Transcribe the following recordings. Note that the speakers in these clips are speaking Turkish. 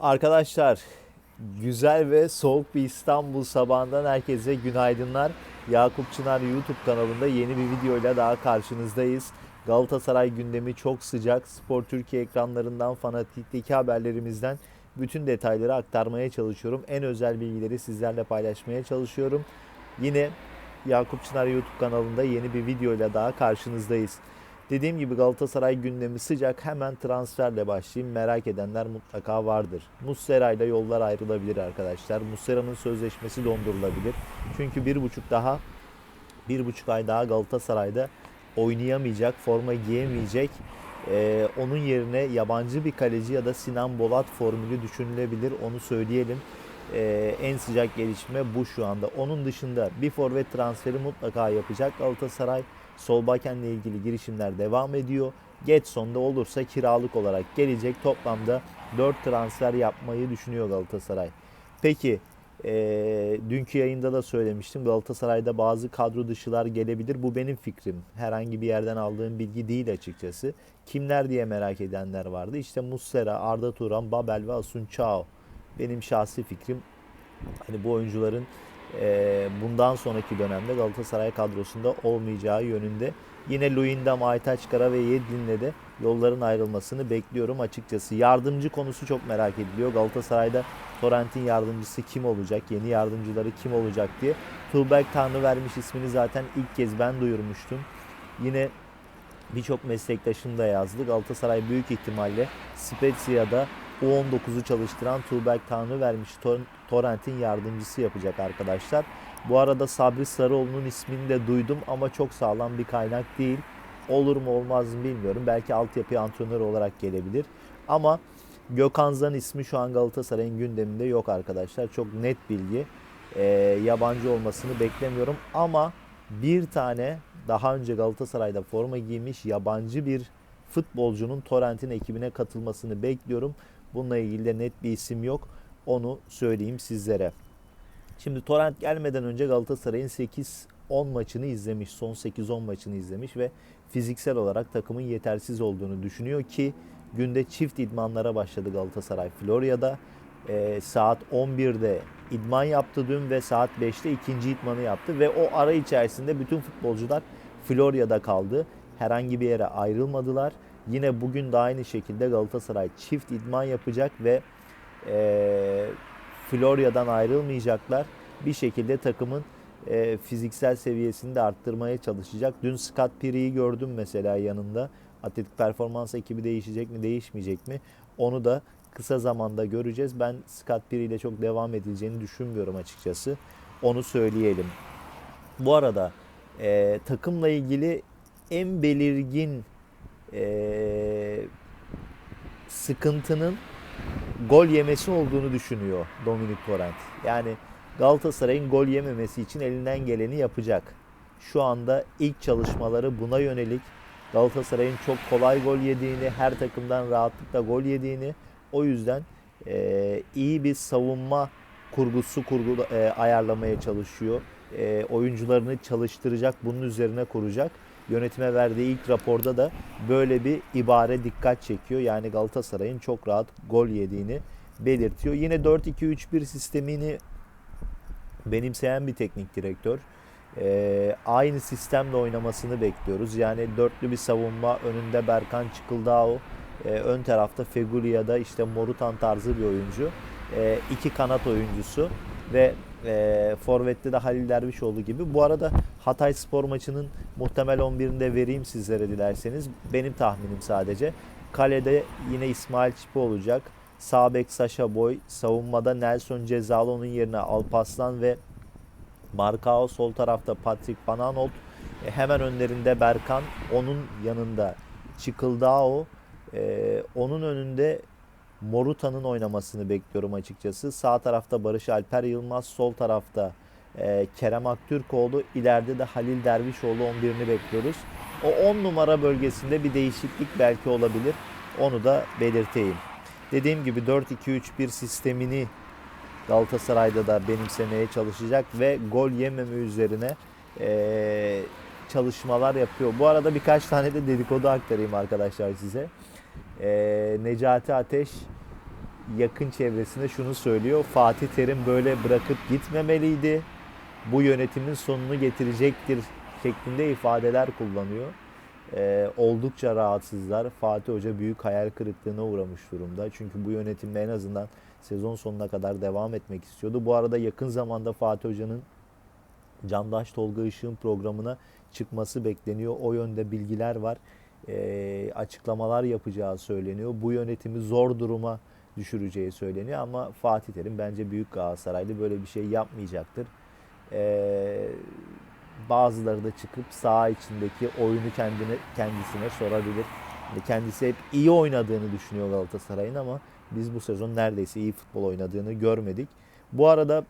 Arkadaşlar güzel ve soğuk bir İstanbul sabahından herkese günaydınlar. Yakup Çınar YouTube kanalında yeni bir videoyla daha karşınızdayız. Galatasaray gündemi çok sıcak. Spor Türkiye ekranlarından fanatikteki haberlerimizden bütün detayları aktarmaya çalışıyorum. En özel bilgileri sizlerle paylaşmaya çalışıyorum. Yine Yakup Çınar YouTube kanalında yeni bir videoyla daha karşınızdayız. Dediğim gibi Galatasaray gündemi sıcak. Hemen transferle başlayayım. Merak edenler mutlaka vardır. Muslera ile yollar ayrılabilir arkadaşlar. Muslera'nın sözleşmesi dondurulabilir. Çünkü bir buçuk daha bir buçuk ay daha Galatasaray'da oynayamayacak, forma giyemeyecek. Ee, onun yerine yabancı bir kaleci ya da Sinan Bolat formülü düşünülebilir. Onu söyleyelim. Ee, en sıcak gelişme bu şu anda. Onun dışında bir forvet transferi mutlaka yapacak Galatasaray. Sol bakenle ilgili girişimler devam ediyor. Getson'da olursa kiralık olarak gelecek. Toplamda 4 transfer yapmayı düşünüyor Galatasaray. Peki e, dünkü yayında da söylemiştim. Galatasaray'da bazı kadro dışılar gelebilir. Bu benim fikrim. Herhangi bir yerden aldığım bilgi değil açıkçası. Kimler diye merak edenler vardı. İşte Muslera, Arda Turan, Babel ve Asun Çao. Benim şahsi fikrim hani bu oyuncuların e, bundan sonraki dönemde Galatasaray kadrosunda olmayacağı yönünde. Yine Luyendam, Aytaç Kara ve Yedlin'le de yolların ayrılmasını bekliyorum açıkçası. Yardımcı konusu çok merak ediliyor. Galatasaray'da Torrent'in yardımcısı kim olacak, yeni yardımcıları kim olacak diye. Tuğberk Tanrı vermiş ismini zaten ilk kez ben duyurmuştum. Yine birçok meslektaşım da yazdı. Galatasaray büyük ihtimalle Spezia'da U19'u çalıştıran Tuğberk Tanrı vermiş Tor- Torrent'in yardımcısı yapacak arkadaşlar. Bu arada Sabri Sarıoğlu'nun ismini de duydum ama çok sağlam bir kaynak değil. Olur mu olmaz mı bilmiyorum. Belki altyapı antrenörü olarak gelebilir. Ama Gökhan Zan ismi şu an Galatasaray'ın gündeminde yok arkadaşlar. Çok net bilgi. Ee, yabancı olmasını beklemiyorum. Ama bir tane daha önce Galatasaray'da forma giymiş yabancı bir futbolcunun Torrent'in ekibine katılmasını bekliyorum. Bununla ilgili de net bir isim yok. Onu söyleyeyim sizlere. Şimdi Torrent gelmeden önce Galatasaray'ın 8-10 maçını izlemiş. Son 8-10 maçını izlemiş ve fiziksel olarak takımın yetersiz olduğunu düşünüyor ki günde çift idmanlara başladı Galatasaray Florya'da. Ee, saat 11'de idman yaptı dün ve saat 5'te ikinci idmanı yaptı ve o ara içerisinde bütün futbolcular Florya'da kaldı. Herhangi bir yere ayrılmadılar. Yine bugün de aynı şekilde Galatasaray çift idman yapacak ve e, Florya'dan ayrılmayacaklar. Bir şekilde takımın e, fiziksel seviyesini de arttırmaya çalışacak. Dün Scott Piri'yi gördüm mesela yanında. Atletik performans ekibi değişecek mi değişmeyecek mi? Onu da kısa zamanda göreceğiz. Ben Scott Piri ile çok devam edileceğini düşünmüyorum açıkçası. Onu söyleyelim. Bu arada e, takımla ilgili en belirgin e, sıkıntının gol yemesi olduğunu düşünüyor Dominik Torrent. Yani Galatasaray'ın gol yememesi için elinden geleni yapacak. Şu anda ilk çalışmaları buna yönelik. Galatasaray'ın çok kolay gol yediğini, her takımdan rahatlıkla gol yediğini, o yüzden e, iyi bir savunma kurgusu kurgu e, ayarlamaya çalışıyor. E, oyuncularını çalıştıracak, bunun üzerine kuracak. Yönetime verdiği ilk raporda da böyle bir ibare dikkat çekiyor. Yani Galatasaray'ın çok rahat gol yediğini belirtiyor. Yine 4-2-3-1 sistemini benimseyen bir teknik direktör. Ee, aynı sistemle oynamasını bekliyoruz. Yani dörtlü bir savunma önünde Berkan Çıkıldao, e, ön tarafta Feguli da işte Morutan tarzı bir oyuncu. E, iki kanat oyuncusu ve e, Forvet'te de Halil Dervişoğlu gibi. Bu arada Hatay Spor maçının muhtemel 11'ini de vereyim sizlere dilerseniz. Benim tahminim sadece. Kalede yine İsmail Çipi olacak. Sağ bek Saşa Boy, savunmada Nelson Cezalı onun yerine Alpaslan ve Markao sol tarafta Patrick Van Aanholt. E, hemen önlerinde Berkan, onun yanında Çıkıldao, e, onun önünde Moruta'nın oynamasını bekliyorum açıkçası. Sağ tarafta Barış Alper Yılmaz, sol tarafta e, Kerem Aktürkoğlu, ileride de Halil Dervişoğlu 11'ini bekliyoruz. O 10 numara bölgesinde bir değişiklik belki olabilir. Onu da belirteyim. Dediğim gibi 4-2-3-1 sistemini Galatasaray'da da benimsemeye çalışacak ve gol yememe üzerine e, çalışmalar yapıyor. Bu arada birkaç tane de dedikodu aktarayım arkadaşlar size. E, Necati Ateş yakın çevresinde şunu söylüyor. Fatih Terim böyle bırakıp gitmemeliydi. Bu yönetimin sonunu getirecektir şeklinde ifadeler kullanıyor. Ee, oldukça rahatsızlar. Fatih Hoca büyük hayal kırıklığına uğramış durumda. Çünkü bu yönetimle en azından sezon sonuna kadar devam etmek istiyordu. Bu arada yakın zamanda Fatih Hoca'nın Candaş Tolga Işık'ın programına çıkması bekleniyor. O yönde bilgiler var. Ee, açıklamalar yapacağı söyleniyor. Bu yönetimi zor duruma düşüreceği söyleniyor ama Fatih Terim bence büyük Galatasaraylı böyle bir şey yapmayacaktır. Ee, bazıları da çıkıp saha içindeki oyunu kendine kendisine sorabilir. Yani Kendisi hep iyi oynadığını düşünüyor Galatasaray'ın ama biz bu sezon neredeyse iyi futbol oynadığını görmedik. Bu arada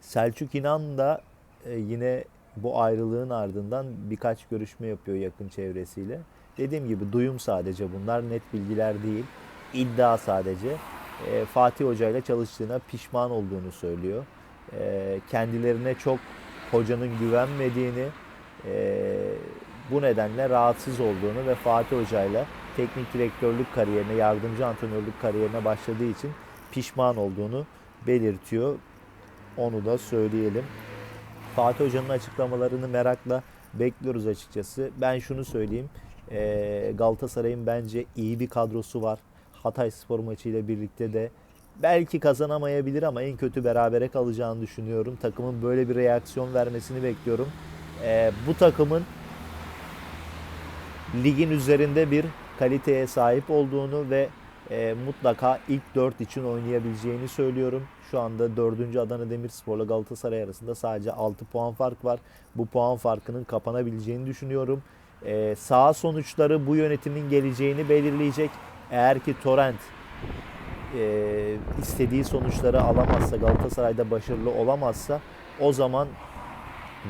Selçuk İnan da e, yine bu ayrılığın ardından birkaç görüşme yapıyor yakın çevresiyle. Dediğim gibi duyum sadece bunlar net bilgiler değil. İddia sadece. E, Fatih Hoca ile çalıştığına pişman olduğunu söylüyor. E, kendilerine çok hocanın güvenmediğini, e, bu nedenle rahatsız olduğunu ve Fatih Hoca ile teknik direktörlük kariyerine, yardımcı antrenörlük kariyerine başladığı için pişman olduğunu belirtiyor. Onu da söyleyelim. Fatih Hoca'nın açıklamalarını merakla bekliyoruz açıkçası. Ben şunu söyleyeyim. Ee, Galatasaray'ın bence iyi bir kadrosu var. Hatay Spor maçıyla birlikte de belki kazanamayabilir ama en kötü berabere kalacağını düşünüyorum. Takımın böyle bir reaksiyon vermesini bekliyorum. Ee, bu takımın ligin üzerinde bir kaliteye sahip olduğunu ve e, mutlaka ilk 4 için oynayabileceğini söylüyorum. Şu anda 4. Adana Demirspor ile Galatasaray arasında sadece 6 puan fark var. Bu puan farkının kapanabileceğini düşünüyorum. E, sağ sonuçları bu yönetimin geleceğini belirleyecek. Eğer ki Torrent e, istediği sonuçları alamazsa, Galatasaray'da başarılı olamazsa o zaman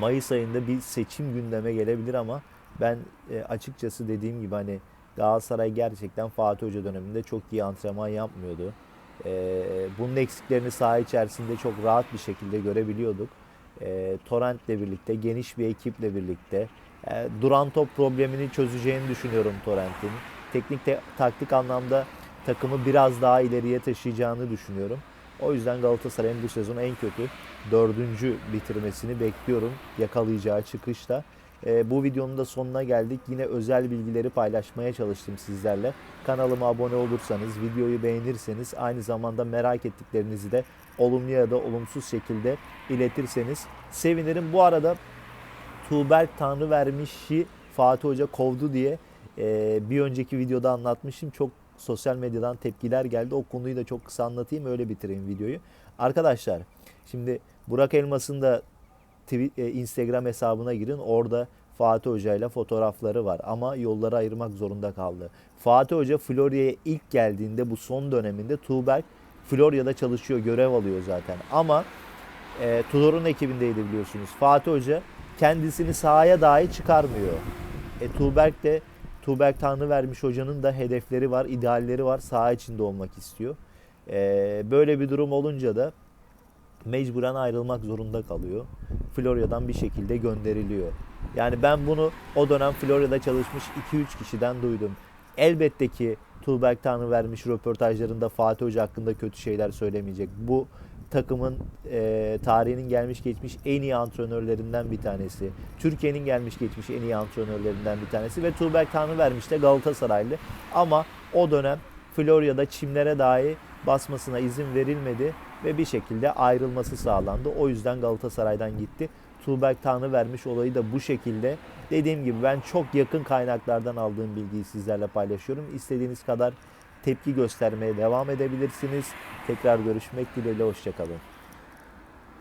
Mayıs ayında bir seçim gündeme gelebilir ama ben e, açıkçası dediğim gibi hani Galatasaray gerçekten Fatih Hoca döneminde çok iyi antrenman yapmıyordu. E, bunun eksiklerini saha içerisinde çok rahat bir şekilde görebiliyorduk. E, Torrent'le birlikte, geniş bir ekiple birlikte e, duran top problemini çözeceğini düşünüyorum Torrent'in. Teknik te- taktik anlamda takımı biraz daha ileriye taşıyacağını düşünüyorum. O yüzden Galatasaray'ın bu sezon en kötü dördüncü bitirmesini bekliyorum yakalayacağı çıkışta. Ee, bu videonun da sonuna geldik. Yine özel bilgileri paylaşmaya çalıştım sizlerle. Kanalıma abone olursanız, videoyu beğenirseniz, aynı zamanda merak ettiklerinizi de olumlu ya da olumsuz şekilde iletirseniz sevinirim. Bu arada Tuğberk Tanrı vermişi Fatih Hoca kovdu diye e, bir önceki videoda anlatmışım. Çok sosyal medyadan tepkiler geldi. O konuyu da çok kısa anlatayım öyle bitireyim videoyu. Arkadaşlar şimdi Burak Elmas'ın da e, Instagram hesabına girin. Orada Fatih Hoca ile fotoğrafları var ama yolları ayırmak zorunda kaldı. Fatih Hoca Florya'ya ilk geldiğinde bu son döneminde Tuğberk Florya'da çalışıyor, görev alıyor zaten. Ama e, Tudor'un ekibindeydi biliyorsunuz. Fatih Hoca kendisini sahaya dahi çıkarmıyor. E, Tuğberk de Tuğberk Tanrı vermiş hocanın da hedefleri var, idealleri var. Saha içinde olmak istiyor. E, böyle bir durum olunca da mecburen ayrılmak zorunda kalıyor. Florya'dan bir şekilde gönderiliyor. Yani ben bunu o dönem Florya'da çalışmış 2-3 kişiden duydum. Elbette ki Tuğberk Tanrı vermiş röportajlarında Fatih Hoca hakkında kötü şeyler söylemeyecek. Bu takımın e, tarihinin gelmiş geçmiş en iyi antrenörlerinden bir tanesi. Türkiye'nin gelmiş geçmiş en iyi antrenörlerinden bir tanesi ve Tuğberk Tanrı vermiş de Galatasaraylı. Ama o dönem Florya'da çimlere dahi basmasına izin verilmedi ve bir şekilde ayrılması sağlandı. O yüzden Galatasaray'dan gitti. Tuğberk Tanrı vermiş olayı da bu şekilde. Dediğim gibi ben çok yakın kaynaklardan aldığım bilgiyi sizlerle paylaşıyorum. İstediğiniz kadar tepki göstermeye devam edebilirsiniz. Tekrar görüşmek dileğiyle hoşçakalın.